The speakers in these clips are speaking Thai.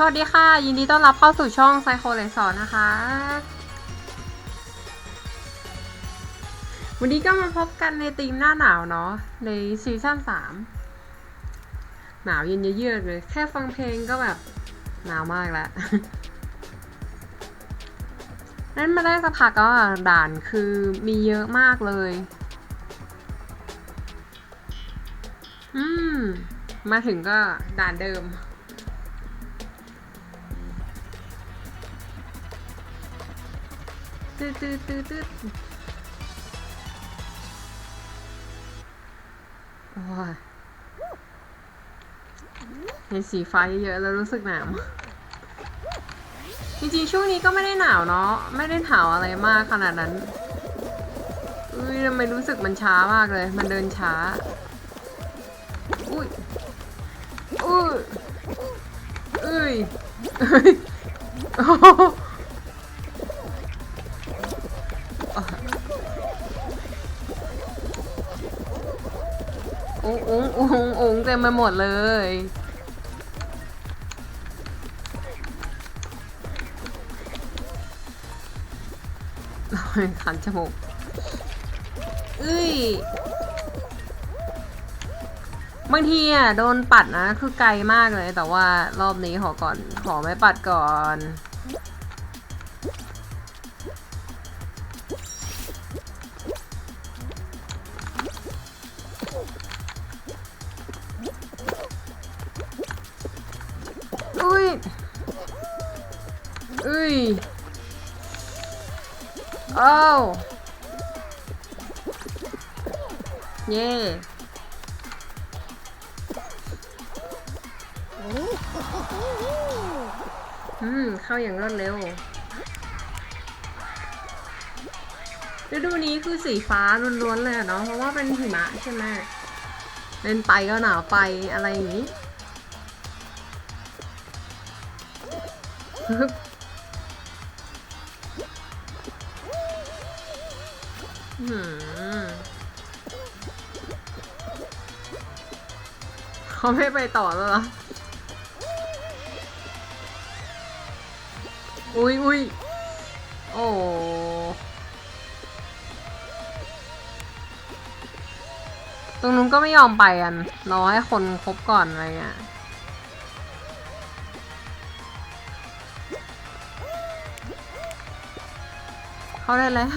สวัสดีค่ะ ยินดีต้อนรับเข้าสู่ช่องไซโคเลสอนนะคะ วันนี้ก็มาพบกันในธีมหน้าหนาวเนาะในซีซั่นสามหนาวเย็นเยือกเลย แค่ฟังเพลงก็แบบหนาวมากแล้วนั่นมาได้สักพักก็ด่านคือมีเยอะมากเลย อืม มาถึงก็ด่านเดิม ตืดตืดตืดตืดโอ้ยเห็นสีฟ้าเยอะๆแล้วรู้สึกหนาว จริงๆ ช่วงนี้ก็ไม่ได้หนาวเนาะ ไม่ได้หนาวอะไรมากขนาดนั้น อุ้ยทำไมรู้สึกมันช้ามากเลย มันเดินช้า อุ้ย อุ้ย อุ้ย อุ้งอุ้งอุ้งอุ้งเต็มไปหมดเลยโอ้ยขันจมูกเอ้ยบางทีอะโดนปัดนะ คือไกลมากเลย แต่ว่ารอบนี้ขอก่อน ขอไม่ปัดก่อน อุ้ยอ้าวเย่อืม เข้าอย่างรวดเร็ว ฤดูนี้คือสีฟ้าล้วนๆเลยเนาะ เพราะว่าเป็นหิมะใช่ไหม เล่นไปก็หนาวไปอะไรอย่างนี้ เขาไม่ไปต่อแล้วเหรอ อุ้ยอุ้ยโอ้ตรงนู้นก็ไม่ยอมไปกันรอให้คนครบก่อนอะไรเงี้ยเขาได้แล้ว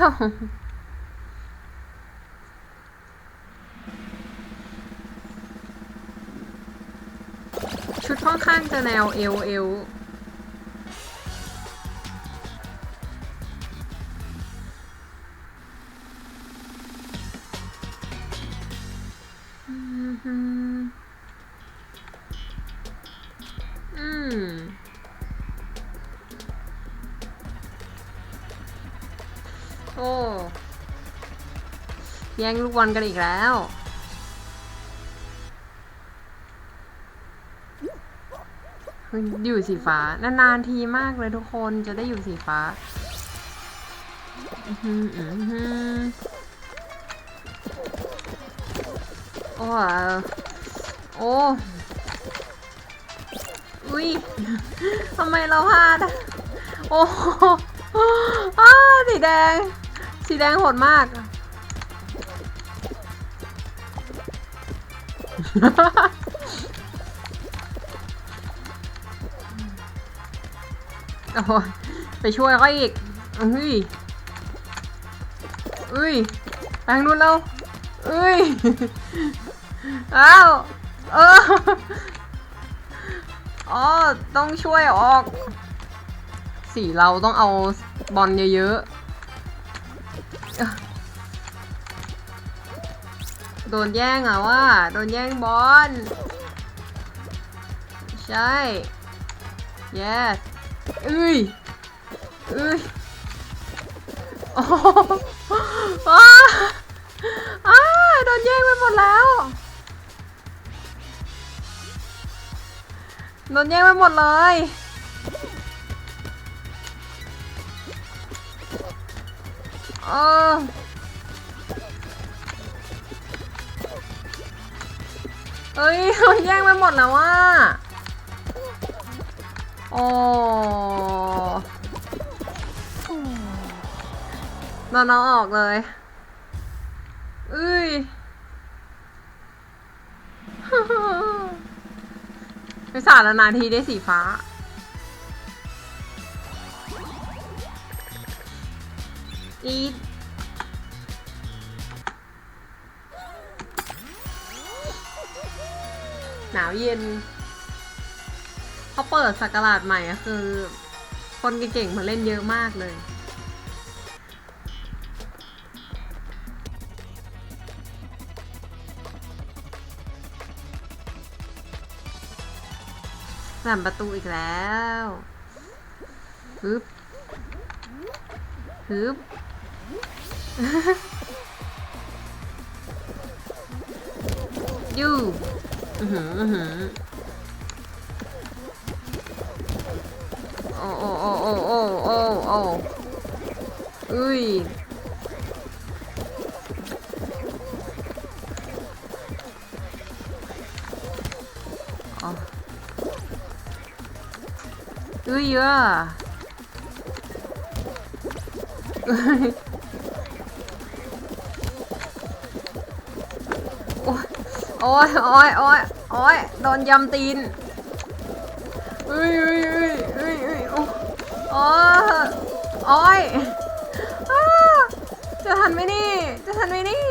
ชุดค่อนข้างจะแนวเอวเอวอืมฮึอืมโอ้แย่งลูกบอลกันอีกแล้ว อยู่สีฟ้านานๆทีมากเลยทุกคนจะได้อยู่สีฟ้าอือหืออื้อหือโอ้โอ้อุ้ยทำไมเราพลาดโอ้โหอ้าสีแดง สีแดงโหดมาก ไปช่วยเขาอีกอุ้ยอุ้ยไปทางนู้นแล้วอุ้ยอ้าวเอออ๋อต้องช่วยออกสีเราต้องเอาบอลเยอะๆ โดนแย่งอะว่า โดนแย่งบอล ใช่ yes อุ้ยอุ้ยโอ้โหอ้าอาโดนแย่งไปหมดแล้ว โดนแย่งไปหมดเลย เออเอ้ยโดนแย่งไปหมดแล้วว่า โอ้นอนเอาออกเลยเอ้ยไม่สารนานทีได้สีฟ้า อีทหนาวเย็น เขาเปิดสักราชใหม่อะคือ คนเก่งๆมาเล่นเยอะมากเลยสามประตูอีกแล้วฮึบฮึบยูอือหืออือหือ โอ้โอ้โอ้โอ้โอ้โอ้โอ้อุ้ยอ๋ออุ้ยอะอุ้ยโอ้ยโอ้ยโอ้ยโอ้ยโดนยำตีนอุ้ยอุ้ยอุ้ยอุ้ยอุ้ยโอ้ โอ้ยโอ้ยอ้าจะทันไหมนี่ จะทันไหมนี่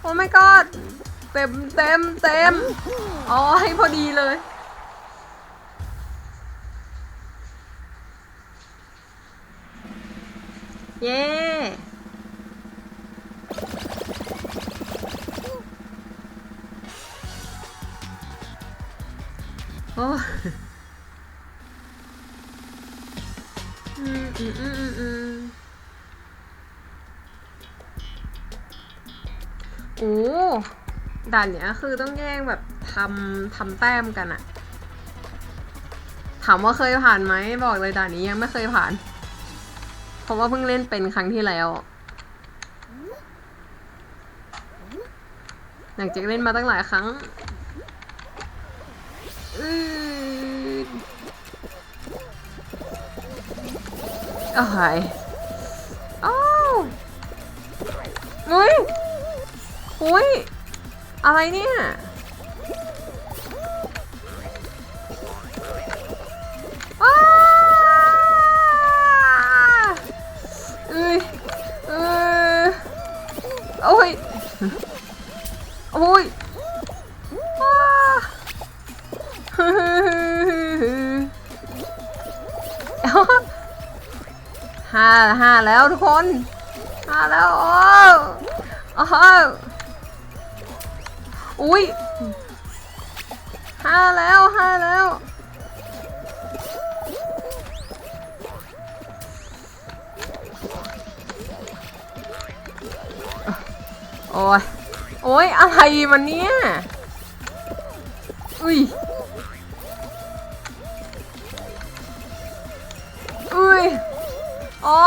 โอ้ my god เต็มเต็มเต็มโอ้ยพอดีเลย เย้ ด่านเนี้ยคือต้องแย่งแบบทำทำแต้มกันอะถามว่าเคยผ่านไหมบอกเลยด่านนี้ยังไม่เคยผ่าน เพราะว่าเพิ่งเล่นเป็นครั้งที่แล้ว หลังจากเล่นมาตั้งหลายครั้งอืดโอ้ยอ้าวอุ้ยอุ้ย อะไรเนี่ยอ้าเอ้ยออโอ้ย โอ้ยอ้าห้าห้าแล้วทุกคนห้าแล้ว โอ้โอ้ อุ้ยห้าแล้วห้าแล้ว โอ้ย โอ้ย อะไรมันเนี่ย อุ้ยอุ้ยโอ้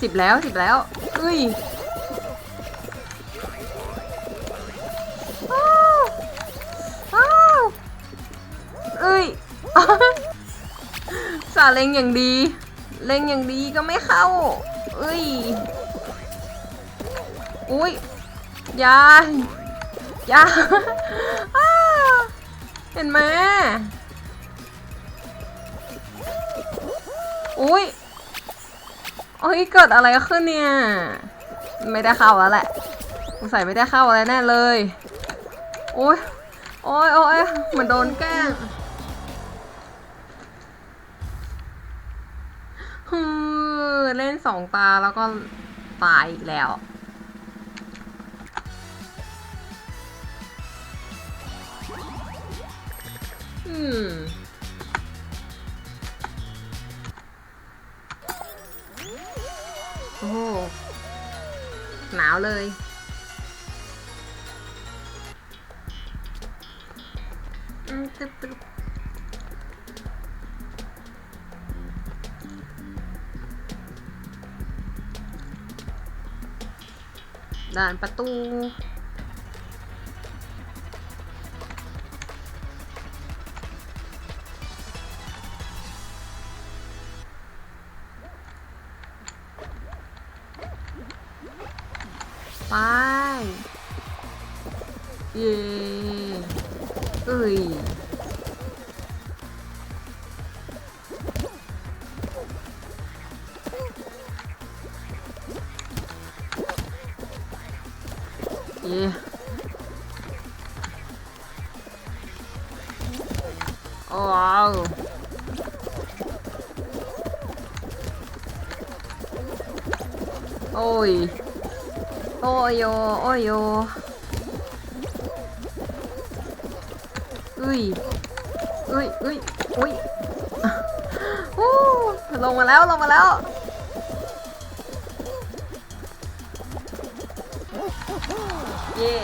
สิบแล้วสิบแล้ว อุ้ยาเล็งอย่างดี เล็งอย่างดีก็ไม่เข้าอุ้ย อุ้ยอยาอยาาเห็นไหมอุ้ยโอ้ยเกิดอะไรขึ้นเนี่ย ไม่ได้เข้าแล้วแหละสงสัยไม่ได้เข้าอะไรแน่เลย โอ้ยโอ้ยโอ้ยเหมือนโดนแกล้ง ฮือเล่นสองตาแล้วก็ตายอีกแล้ว อืมโอ้โหหนาวเลย อืมตึ๊บตึ๊บ ด่านประตู เย้ว้าวโอ้ยโอ้ยโยโอ้ยโยอุ้ยอุ้ยอุ้ยอุ้ยอะโอ้ลงมาแล้ว ลงมาแล้ว เย่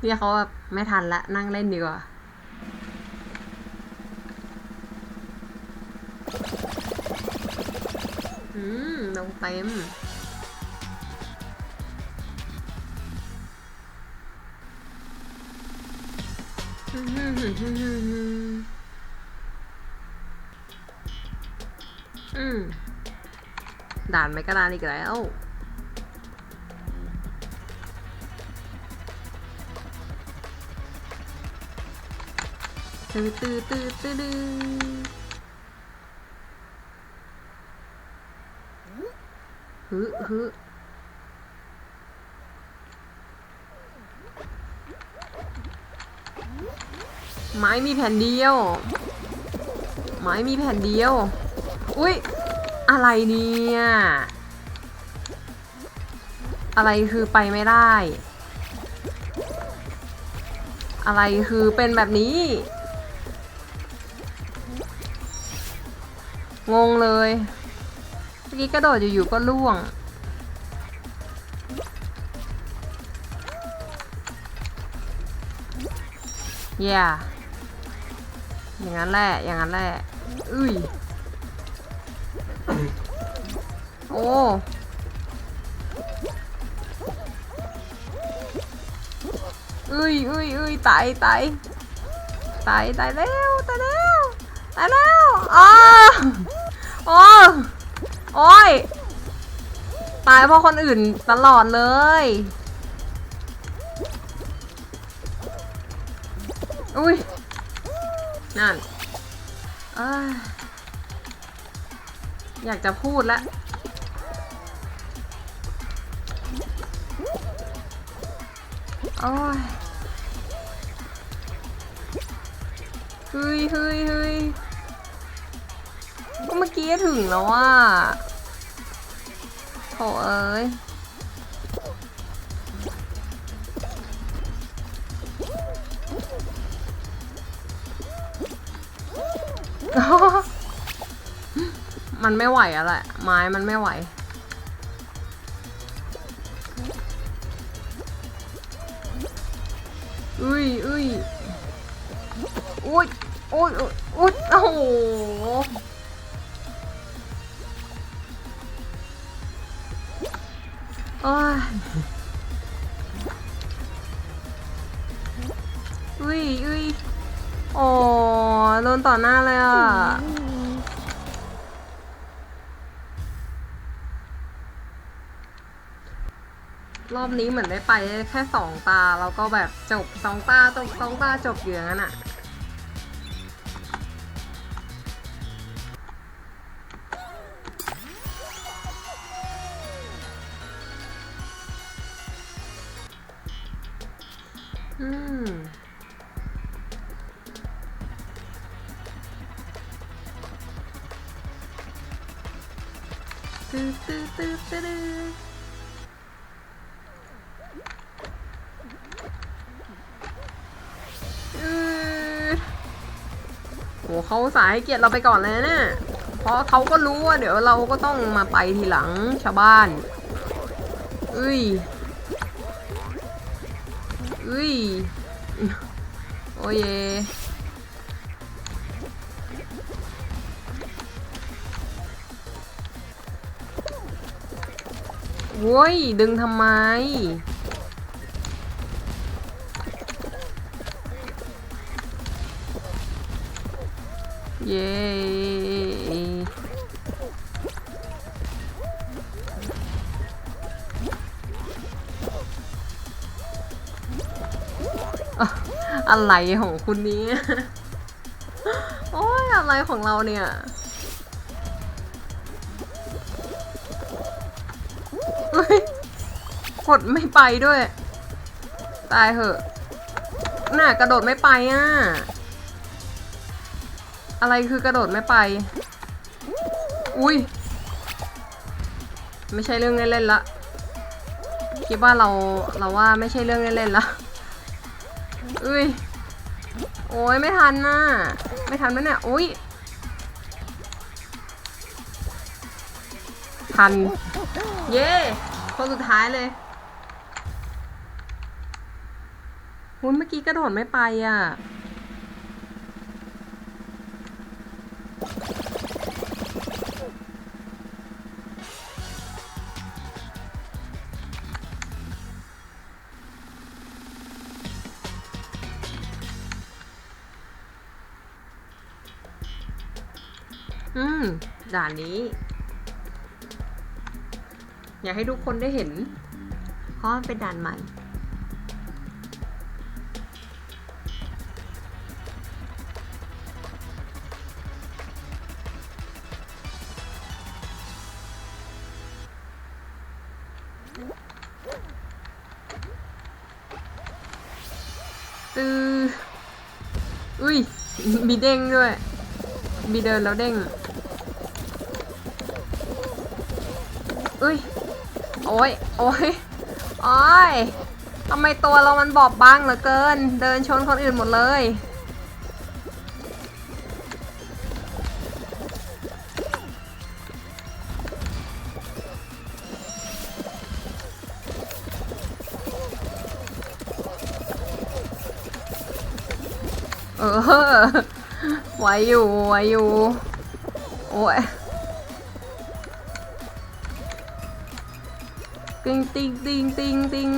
เนี่ยเขาแบบไม่ทันละนั่งเล่นดีกว่า อืมลงเต็มอืานไม่กระดานอีกแล้วตื้อตื้อตื้อตื้อตื้อฮึฮึไม้มีแผ่นเดียว ไม้มีแผ่นเดียว อุ้ย อะไรเนี่ย อะไรคือไปไม่ได้ อะไรคือเป็นแบบนี้ งงเลยเมื่อกี้กระโดดอยู่ๆก็ล่วง อย่าอย่างนั้นแหละ อย่างนั้นแหละ อุ้ย โอ้อุ้ยอุ้ยอุ้ยตายตายตายตายแล้วตายแล้วตายแล้วอ้าโอ้โอ้ยตายเพราะคนอื่นตลอดเลย อุ้ย นั่นอยอยากจะพูดแล้ว โอ้ยเฮ้ยเฮ้ยเฮ้ยก็เมื่อกี้ถึงแล้วว่าโถเอ้ยมันไม่ไหวอะแหละ ไม้มันไม่ไหว อุ้ยอุ้ยอุ้ยอุ้ยโอ้โห รอบนี้เหมือนได้ไปแค่สองตาแล้วก็แบบจบสองตาจบสองตาจบอยู่อย่างนั้นอะ เขาสายให้เกียรติเราไปก่อนเลยนะเนี่ยเพราะเขาก็รู้ว่าเดี๋ยวเราก็ต้องมาไปทีหลังชาวบ้านอุ้ยอุ้ยโอ้เยโว้ยดึงทำไม ยอะไรของคุณนี้ โอ้ยอะไรของเราเนี่ยกดไม่ไปด้วย ตายเหอะ น่ากระโดดไม่ไปอะ อะไรคือกระโดดไม่ไป อุ้ย ไม่ใช่เรื่องเล่นๆละคิดว่าเราเราว่าไม่ใช่เรื่องเล่นๆละอุ้ย โอ้ยไม่ทันน่ะ ไม่ทันไหมเนี่ยอุ้ย ทัน เย้ คนสุดท้ายเลยหุ้ยเมื่อกี้กระโดดไม่ไปอะ อืม ด่านนี้ อยากให้ทุกคนได้เห็น เพราะมันเป็นด่านใหม่ ตือ อุ้ย มีเด้งด้วย มีเดินแล้วเด้ง อุ้ยโอ้ยโอ้ยโอ้ยทำไมตัวเรามันบอบบางเหลือเกิน เดินชนคนอื่นหมดเลย เออไหวอยู่ไหวอยู่ โอ้ย ติงติงติงติงติง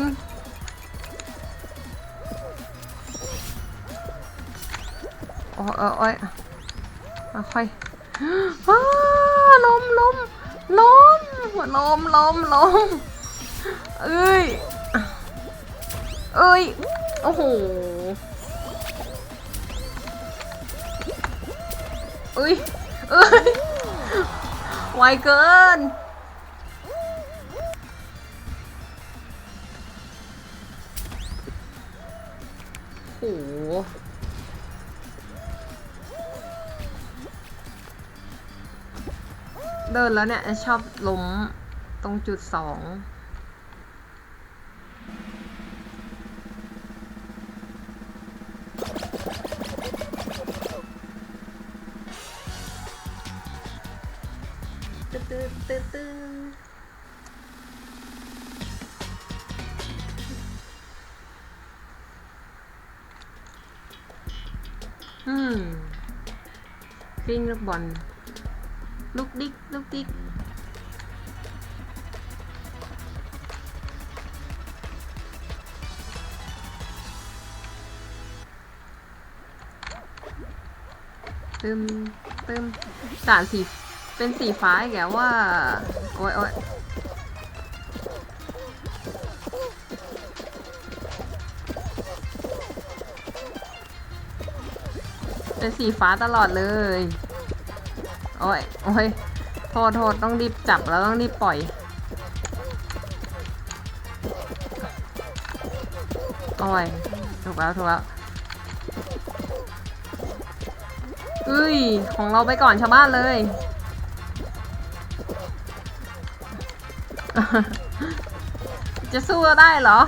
โอ้ยโอ้ยโอ้ยเอาค่อยอ้าล้มล้มล้มล้มล้มล้มเอ้ย เอ้ย โอ้โห เอ้ย เอ้ย ไวเกิน เดินแล้วเนี่ย ชอบล้มตรงจุดสองตึ๊ดตึ๊ดตึ๊ดตึ๊ดอื ปิ้งลูกบอลลูกดิ๊กลูกดิ๊กตึมตึมสานสีเป็นสีฟ้าอีกแล้วว่า โอ้ยโอ้ย เป็นสีฟ้าตลอดเลย โอ้ย โอ้ย โทษโทษต้องรีบจับแล้วต้องรีบปล่อย โอ้ย ถูกแล้วถูกแล้วเอ้ย ของเราไปก่อนชาวบ้านเลย จะสู้เราได้เหรอ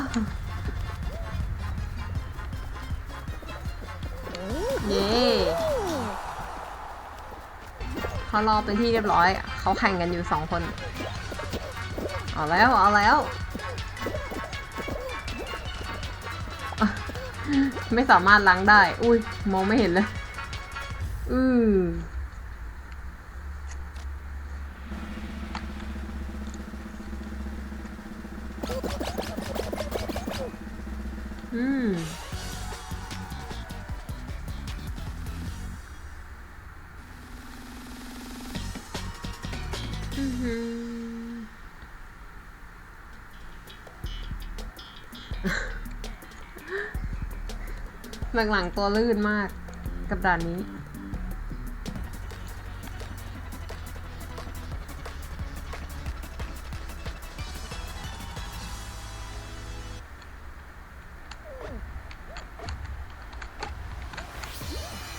ารอเป็นที่เรียบร้อย เขาแข่งกันอยู่สองคน เอาแล้ว เอาแล้ว ไม่สามารถล้างได้ อุ้ย มองไม่เห็นเลย อืมอืม หือหลังๆตัวลื่นมากกับด่านนี้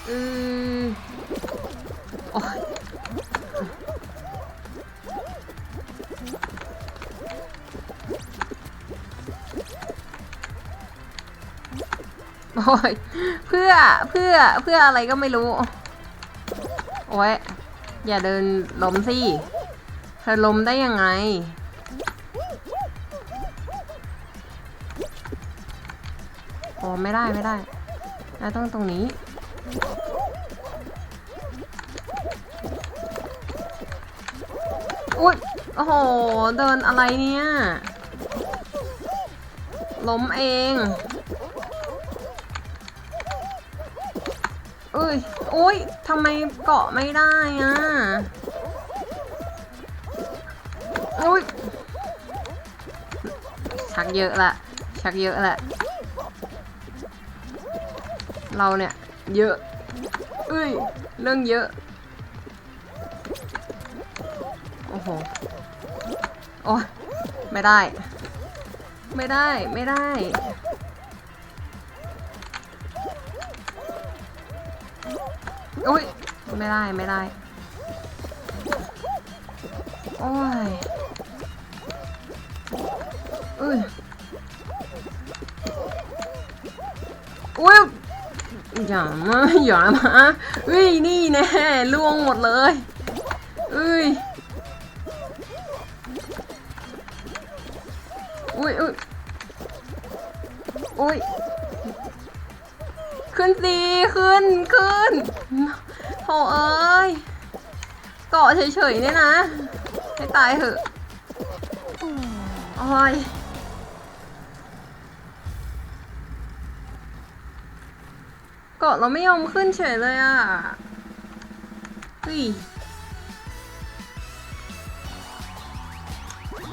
อืมโอ้ย โอ้ยเพื่อเพื่อเพื่ออะไรก็ไม่รู้ โอ้ยอย่าเดินล้มสิเธอล้มได้ยังไง โอ้ไม่ได้ไม่ได้อะต้องตรงนี้ อุ้ยโอ้โห เดินอะไรเนี่ย ล้มเอง ยอุ้ยทำไมเกาะไม่ได้อะอุ้ยชักเยอะละ ชักเยอะละ เราเนี่ย เยอะเอ้ย เรื่องเยอะ โอ้โห โอ้ยไม่ได้ ไม่ได้ ไม่ได้ ไม่ได้ไม่ได้โอ้ยอุ้ยอุ้ยอย่ามาอย่ามาอุ้ยนี่แน่ล่วงหมดเลยอุ้ยอุ้ยอุ้ยอุ้ยขึ้นสิขึ้นขึ้น ถเอ้ย เกาะเฉยๆเนี่ยนะ ให้ตายเถอะโอ้ยเกาะเราไม่ยอมขึ้นเฉยเลยอะเฮ้ย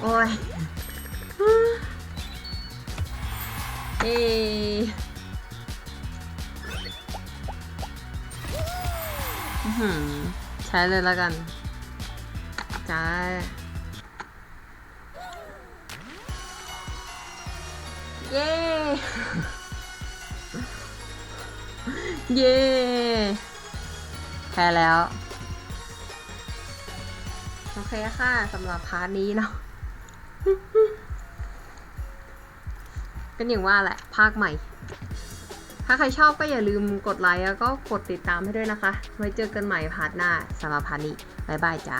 โอ้ยเอ หือใช้เลยแล้วกันจ้เย้ เย้แพ้แล้ว โอเคค่ะสำหรับพาร์ทนี้เนาะเป็นอย่างว่าแหละ ภาคใหม่ ถ้าใครชอบก็อย่าลืมกดไลค์แล้วก็กดติดตามให้ด้วยนะคะ ไว้เจอกันใหม่พาร์ทหน้าสำหรับพาร์ทนี้บ๊ายบายจ้า